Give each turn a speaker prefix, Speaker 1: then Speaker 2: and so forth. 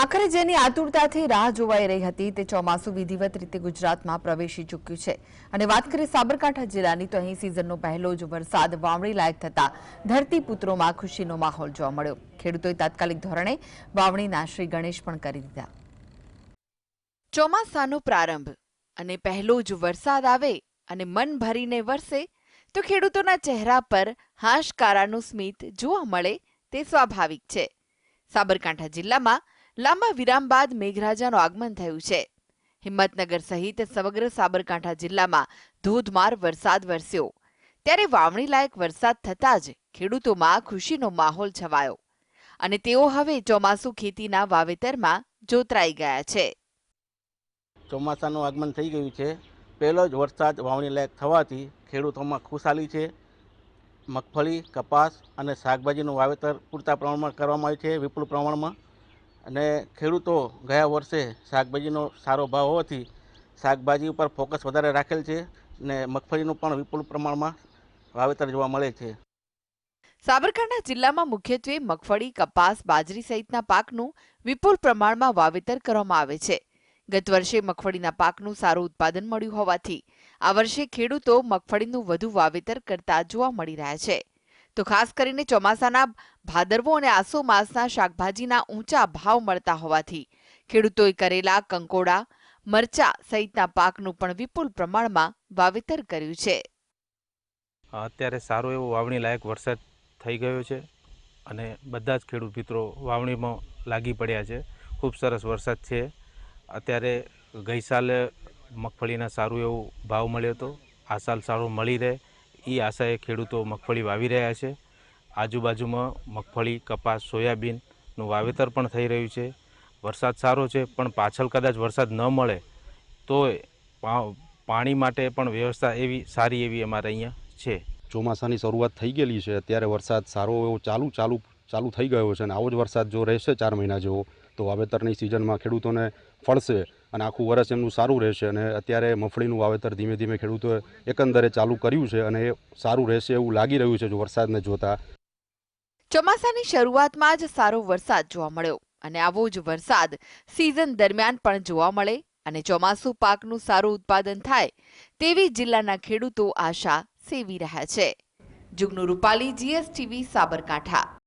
Speaker 1: આખરે જેની આતુરતાથી રાહ જોવાઈ રહી હતી, તે ચોમાસું વિધિવત રીતે ગુજરાતમાં પ્રવેશી ચૂક્યું છે. અને વાત કરીએ સાબરકાંઠા જિલ્લાની, તો અહીં સિઝનનો પહેલો જ વરસાદ વાવણી લાયક થતાં ધરતીપુત્રોમાં ખુશીનો માહોલ જોવા મળ્યો. ખેડૂતોએ તાત્કાલિક ધોરણે વાવણીના શ્રી ગણેશ પણ કરી દીધા. ચોમાસાનો પ્રારંભ અને પહેલો જ વરસાદ આવે અને મન ભરીને વરસે, તો ખેડૂતોના ચહેરા પર હાશકારાનું સ્મિત જોવા મળે તે સ્વાભાવિક છે. સાબરકાંઠા જિલ્લામાં લાંબા વિરામ બાદ મેઘરાજાનું આગમન થયું છે. હિંમતનગર સહિત સમગ્ર સાબરકાંઠા જિલ્લામાં ધોધમાર વરસાદ વરસ્યો. ત્યારે વાવણી લાયક વરસાદ થતાં જ ખેડૂતોમાં ખુશીનો માહોલ છવાયો અને તેઓ હવે ચોમાસુ ખેતીના વાવેતરમાં જોતરાઈ ગયા છે.
Speaker 2: ચોમાસાનું આગમન થઈ ગયું છે. પહેલો જ વરસાદ વાવણી લાયક થવાથી ખેડૂતોમાં ખુશાલી છે. મગફળી, કપાસ અને શાકભાજીનું વાવેતર પૂરતા પ્રમાણમાં કરવામાં આવ્યું છે. વિપુલ પ્રમાણમાં અને ખેડૂતો ગયા વર્ષે શાકભાજીનો સારો ભાવ હોવાથી શાકભાજી ઉપર ફોકસ વધારે રાખેલ છે અને મગફળીનું પણ વિપુલ પ્રમાણમાં વાવેતર જોવા મળે છે.
Speaker 1: સાબરકાંઠા જિલ્લામાં મુખ્યત્વે મગફળી, કપાસ, બાજરી સહિતના પાકનું વિપુલ પ્રમાણમાં વાવેતર કરવામાં આવે છે. ગત વર્ષે મગફળીના પાકનું સારું ઉત્પાદન મળ્યું હોવાથી આ વર્ષે ખેડૂતો મગફળીનું વધુ વાવેતર કરતા જોવા મળી રહ્યા છે. તો ખાસ કરીને ચોમાસાના ભાદરવો અને આસો માસના શાકભાજીના ઊંચા ભાવ મળતા હોવાથી ખેડૂતોએ કરેલા કંકોડા, મરચા સહિતના પાકનું પણ વિપુલ પ્રમાણમાં વાવેતર કર્યું છે.
Speaker 3: અત્યારે સારો એવો વાવણી લાયક વરસાદ થઈ ગયો છે અને બધા જ ખેડૂત મિત્રો વાવણીમાં લાગી પડ્યા છે. ખૂબ સરસ વરસાદ છે. અત્યારે ગઈ સાલે મગફળીના સારું એવો ભાવ મળ્યો હતો. આ સાલ સારો મળી રહે. એ આશાએ ખેડૂતો મગફળી વાવી રહ્યા છે. આજુબાજુમાં મગફળી, કપાસ, સોયાબીનનું વાવેતર પણ થઈ રહ્યું છે. વરસાદ સારો છે, પણ પાછળ કદાચ વરસાદ ન મળે, તો પાણી માટે પણ વ્યવસ્થા એવી, સારી એવી અમારે અહીંયા છે.
Speaker 4: ચોમાસાની શરૂઆત થઈ ગયેલી છે, અત્યારે વરસાદ સારો એવો ચાલુ ચાલુ ચાલુ થઈ ગયો છે અને આવો જ વરસાદ જો રહેશે ચાર મહિના જેવો, તો વાવેતરની સિઝનમાં ખેડૂતોને ફળશે અને આખું વર્ષ એમનું સારું રહેશે અને અત્યારે મગફળીનું વાવેતર ધીમે ધીમે ખેડૂતોએ એકંદરે ચાલુ કર્યું છે અને એ સારું રહેશે એવું લાગી રહ્યું છે જો વરસાદને જોતા.
Speaker 1: ચોમાસાની શરૂઆતમાં જ સારો વરસાદ જોવા મળ્યો અને આવો જ વરસાદ સિઝન દરમિયાન પણ જોવા મળે અને ચોમાસું પાકનું સારું ઉત્પાદન થાય તેવી જિલ્લાના ખેડૂતો આશા સેવી રહ્યા છે. જુગનુ રૂપાલી જીએસટીવી સાબરકાંઠા.